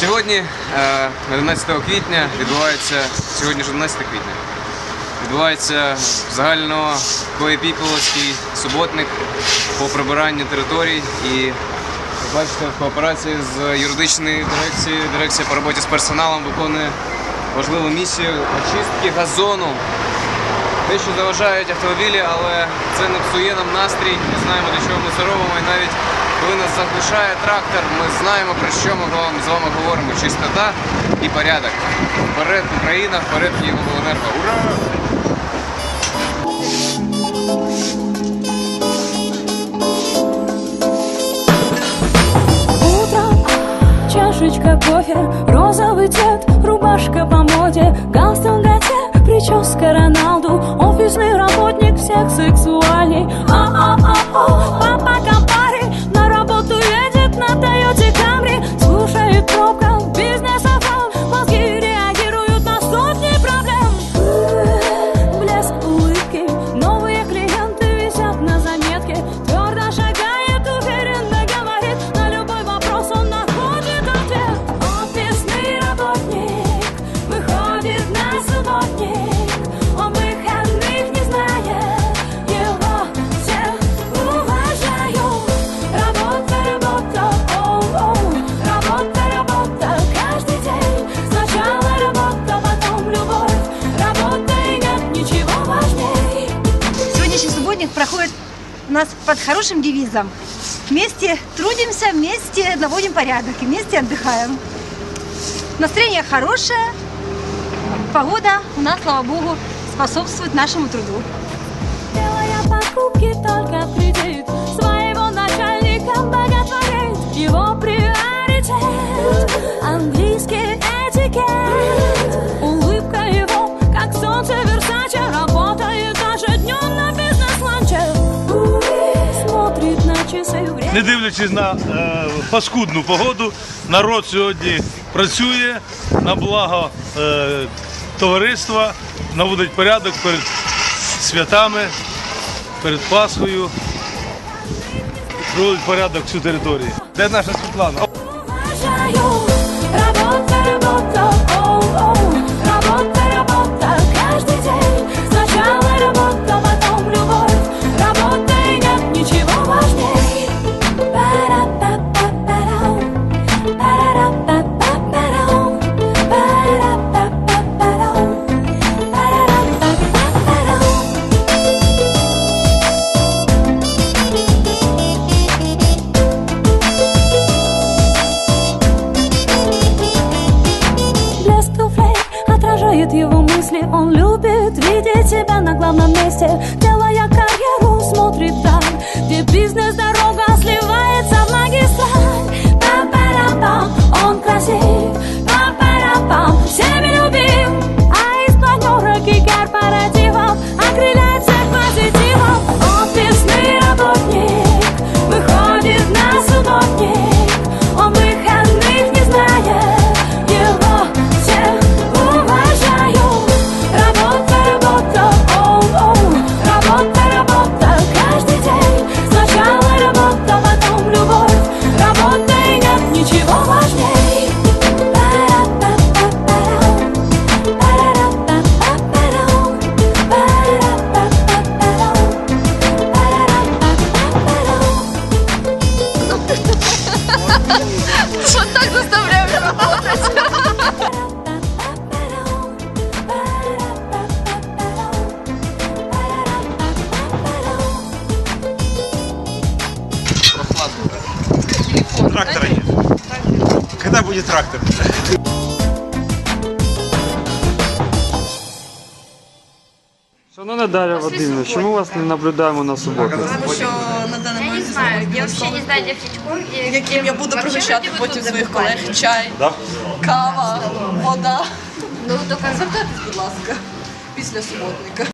Сьогодні, е, 11 квітня, відбувається сьогодні ж 11 квітня. Відбувається загально загальнокоєпіпіловський суботник по прибиранню територій і бачите, в кооперації з юридичною дирекцією, дирекція по роботі з персоналом виконує важливу місію очистки газону. Те, що заважають автомобілі, але це не псує нам настрій. Ми знаємо, до чого ми це робимо. І навіть коли нас заглушає трактор, ми знаємо, про що ми з вами говоримо. Чистота і порядок. Вперед Україна, вперед Києво-Енерго. Ура! Чашечка кофе, розовый цвет, рубашка по моде, галстук Готье, прическа Роналду, у нас под хорошим девизом. Вместе трудимся, вместе наводим порядок и вместе отдыхаем. Настроение хорошее, погода у нас, слава богу, способствует нашему труду. Делая покупки только в Не дивлячись на е, паскудну погоду, народ сьогодні працює на благо е, товариства, наводить порядок перед святами, перед Пасхою, проводить порядок всю територію. Де наша Світлана? Он любит видеть тебя на главном месте. Делая карьеру, Трактора нет. Когда будет трактор? Шановна Дар'я Вадимівна, чому вас не наблюдаємо на суботу? Тому що на даний Я не момент знаю, я вообще не знаю девчачку. яким я буду пригощати потім своїх колег чай, Да? кава, вода. Ну, только Звертайтесь, будь ласка, після суботника.